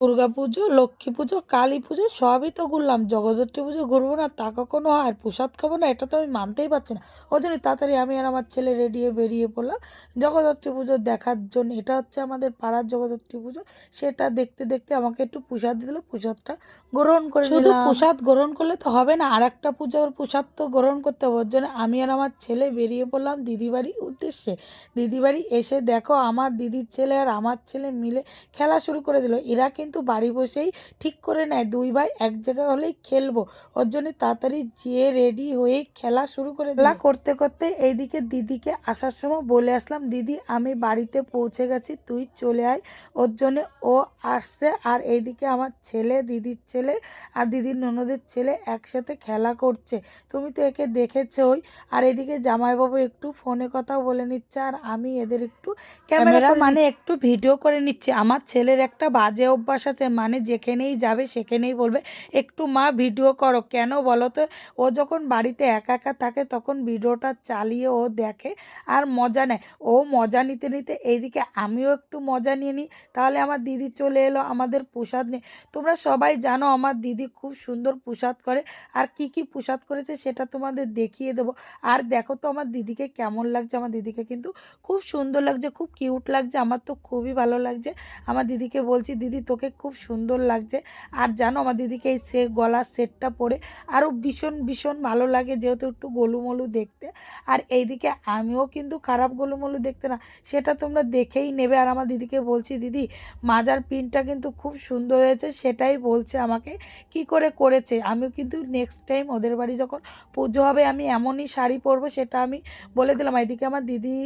দুর্গা পুজো লক্ষ্মী পুজো কালী পুজো সবই তো ঘুরলাম। জগদ্ধাত্রী পুজো ঘুরবো না তা কখনো হয়? আর প্রসাদ খাব না এটা তো আমি মানতেই পারছি না। ওই জন্য তাড়াতাড়ি আমি আর আমার ছেলে রেডি হয়ে বেরিয়ে পড়লাম। জগদ্ধাত্রী পুজো দেখার জন্য এটা হচ্ছে আমাদের পাড়ার জগদ্ধাত্রী পুজো। সেটা দেখতে দেখতে আমাকে একটু প্রসাদ দিল প্রসাদটা গ্রহণ করে শুধু প্রসাদ গ্রহণ করলে তো হবে না আর একটা পুজোর প্রসাদ তো গ্রহণ করতে হবে। ওর জন্য আমি আর আমার ছেলে বেরিয়ে পড়লাম দিদি বাড়ির উদ্দেশ্যে। দিদি বাড়ি এসে দেখো আমার দিদির ছেলে আর আমার ছেলে মিলে খেলা শুরু করে দিল। এরা কিন্তু বাড়ি বসেই ঠিক করে নেয়। দুই ভাই এক জায়গায় হলেই খেলব। ওর জন্য তাড়াতাড়ি যেয়ে রেডি হয়ে খেলা শুরু করে খেলা করতে করতে এইদিকে দিদিকে আসার সময় বলে আসলাম দিদি আমি বাড়িতে পৌঁছে গেছি তুই চলে আয়। ওর জন্য ও আসছে আর এইদিকে আমার ছেলে দিদির ছেলে আর দিদির ননদের ছেলে একসাথে খেলা করছে। তুমি তো একে দেখেছই। আর এদিকে জামাইবাবু একটু ফোনে কথা বলে নিচ্ছে আর আমি এদের একটু ক্যামেরা মানে একটু ভিডিও করে নিচ্ছে। আমার ছেলের একটা বাজে অভ্যাস আছে মানে যেখানেই যাবে সেখানেই বলবে, একটু মা ভিডিও করো। কেন বলো তো? ও যখন বাড়িতে একা একা থাকে তখন ভিডিওটা চালিয়ে ও দেখে আর মজা নেয়। ও মজা নিতে নিতে এইদিকে আমিও একটু মজা নিয়ে নিই। তাহলে আমার দিদি চলে এলো আমাদের প্রসাদ নিয়ে। তোমরা সবাই জানো আমার দিদি খুব সুন্দর প্রসাদ করে। আর কি কি প্রসাদ করেছে সেটা তোমাদের দেখিয়ে দেবো। আর দেখো তো আমার দিদিকে কেমন লাগছে। আমার দিদিকে কিন্তু খুব সুন্দর লাগছে, খুব কিউট লাগছে। আমার তো খুবই ভালো লাগছে। আমার দিদিকে বলছি, দিদি, তোকে খুব সুন্দর লাগছে। আর জানো আমার দিদিকে এই সে গলার সেটটা পরে আরও ভীষণ ভীষণ ভালো লাগে যেহেতু একটু গোলুমলু দেখতে। আর এইদিকে আমিও কিন্তু খারাপ গোলুমলু দেখতে না, সেটা তোমরা দেখেই নেবে। আর আমার দিদিকে বলছি, দিদি, মাজার পিনটা কিন্তু খুব সুন্দর হয়েছে, সেটাই বলছে আমাকে। কি করে করেছে? আমিও কিন্তু নেক্সট টাইম ওদের বাড়ি যখন পুজো হবে, আমি এমনই শাড়ি পরবো, সেটা আমি বলে দিলাম। এদিকে আমার দিদি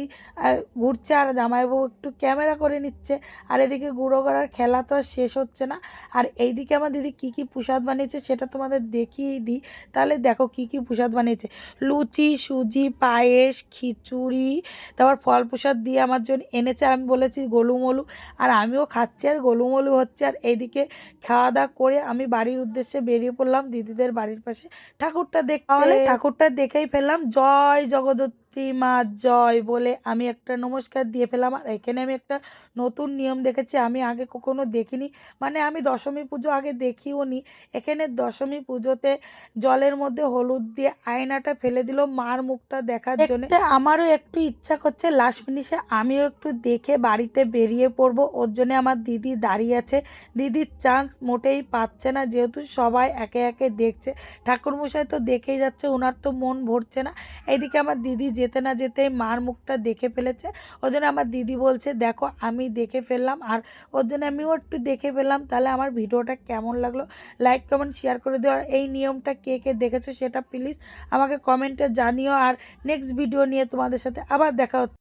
ঘুরছে আর জামাইবাবু একটু ক্যামেরা করে নিচ্ছে। আর এদিকে গুঁড়ো করার খেলা তো শেষ হচ্ছে না। আর এইদিকে আমার দিদি কী কী প্রসাদ বানিয়েছে সেটা তোমাদের দেখিয়ে দিই। তাহলে দেখো কী কী প্রসাদ বানিয়েছে। লুচি সুজি পায়েস খিচুড়ি তারপর ফল প্রসাদ দিয়ে আমার জন্য এনেছে। আর আমি বলেছি গোলুমলু। আর আমিও খাচ্ছি আর গোলুমলু হচ্ছে। আর এইদিকে খাওয়া দাওয়া করে আমি বাড়ির উদ্দেশ্যে বেরিয়ে পড়লাম দিদিদের বাড়ির পাশে। ঠাকুরটা দেখ তাহলে ঠাকুরটা দেখেই ফেললাম। জয় জগদ্ধাত্রী। মা জয় বলে আমি একটা নমস্কার দিয়ে ফেলাম। আর এখানে আমি একটা নতুন নিয়ম দেখেছি আমি আগে কখনো দেখিনি। মানে আমি দশমী পুজো আগে দেখিও নি। এখানে দশমী পুজোতে জলের মধ্যে হলুদ দিয়ে আয়নাটা ফেলে দিল মার মুখটা দেখার জন্য। আমারও একটু ইচ্ছা করছে লাস্ট মিনিটে আমিও একটু দেখে বাড়িতে বেরিয়ে পড়ব। ওর জন্য আমার দিদি দাঁড়িয়ে আছে। দিদির চান্স মোটেই পাচ্ছে না যেহেতু সবাই একে একে দেখছে। ঠাকুরমশাই তো দেখেই যাচ্ছে ওনার তো মন ভরছে না। এইদিকে আমার দিদি যেতে না যেতেই মার মুখটা দেখে ফেলেছে। ওর জন্য আমার দিদি বলছে, দেখো, আমি দেখে ফেললাম। আর ওর জন্য আমিও একটু দেখে ফেললাম। তাহলে আমার ভিডিওটা কেমন লাগল? লাইক কমেন্ট শেয়ার করে দিও। আর এই নিয়মটা কে কে দেখেছ সেটা প্লিজ আমাকে কমেন্টে জানিও। আর নেক্সট ভিডিও নিয়ে তোমাদের সাথে আবার দেখা